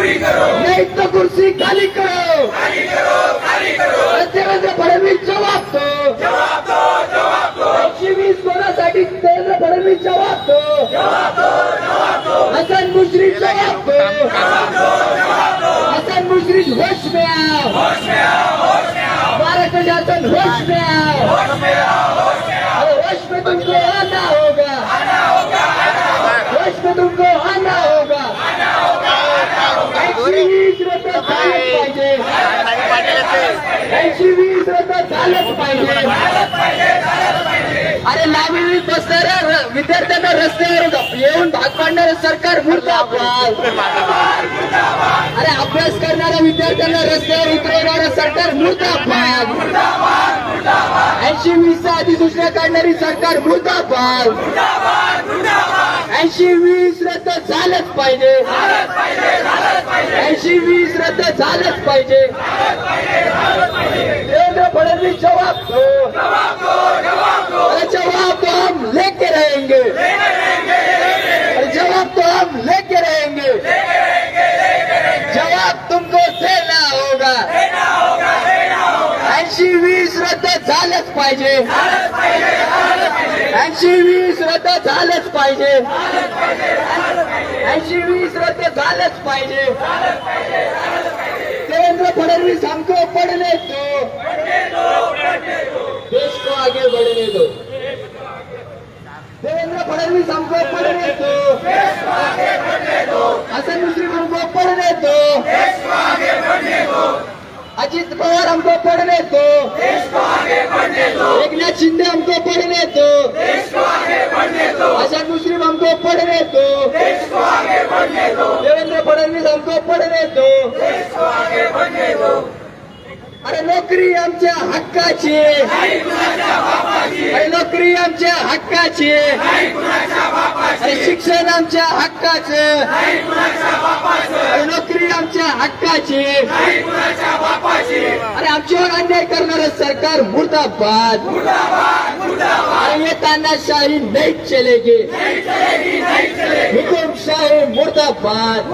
नहीं तो कुर्सी खाली करो। और देवेंद्र फडणवीस जवाब दो। एकशे वीस कोणासाठी देवेंद्र फडणवीस जवाब दो। हसन मुश्रीफ जवाब दो। हसन मुश्रीफ होश में आओ। महाराष्ट्र शासन होश में आओ. अरे होश में तुमको आना होगा होश में तुमको आना होगा। एकशे वीस रद्द झालंच पाहिजे एकशे वीस रद्द झालंच पाहिजे अरे लांबी बसणाऱ्या विद्यार्थ्यांना रस्त्यावर येऊन भाग पाडणारं सरकार मुर्दाबाद. अरे अभ्यास करणाऱ्या विद्यार्थ्यांना रस्त्यावर उतरवणारं सरकार मुर्दाबाद. ऐंशी वीस अधिसूचना काढणारी सरकार मुर्दाबाद. ऐंशी वीस रद्द झालंच पाहिजे. ऐंशी वीस रद्द झालंच पाहिजे. देवेंद्र फडणवीस जवाब दो. जवाब तो हम लेके रहेंगे. जवाब तो हम लेके रहेंगे. जवाब तुमको देना होगा. ऐंशी वीस रद्द झालंच पाहिजे. ऐंशी वीस रद्द झालंच पाहिजे. ऐंशी वीस रद्द झालंच पाहिजे. देवेंद्र फडणवीस हमको पडले तो. देश को आगे बढ़ने दो. देवेंद्र फडणवीस हमको पडले तो. हसन मुश्रीफ हमको पडले तो. अजित पवार हमको पढ़ने दो एकनाथ शिंदे हमको पढ़ने दो हसन मुश्रीफ हमको पढ़ने दो देवेंद्र फडणवीस हमको पढ़ने दो अरे नोकरी आमच्या हक्काची. आहे नोकरी आमच्या हक्काची. शिक्षण आमच्या हक्काचं. नोकरी आमच्या हक्काची. अरे आमच्यावर अन्याय करणारं सरकार मुर्दाबाद. येताना शाही नाही नहीं चलेगी हुकुमशाही मुर्दाबाद.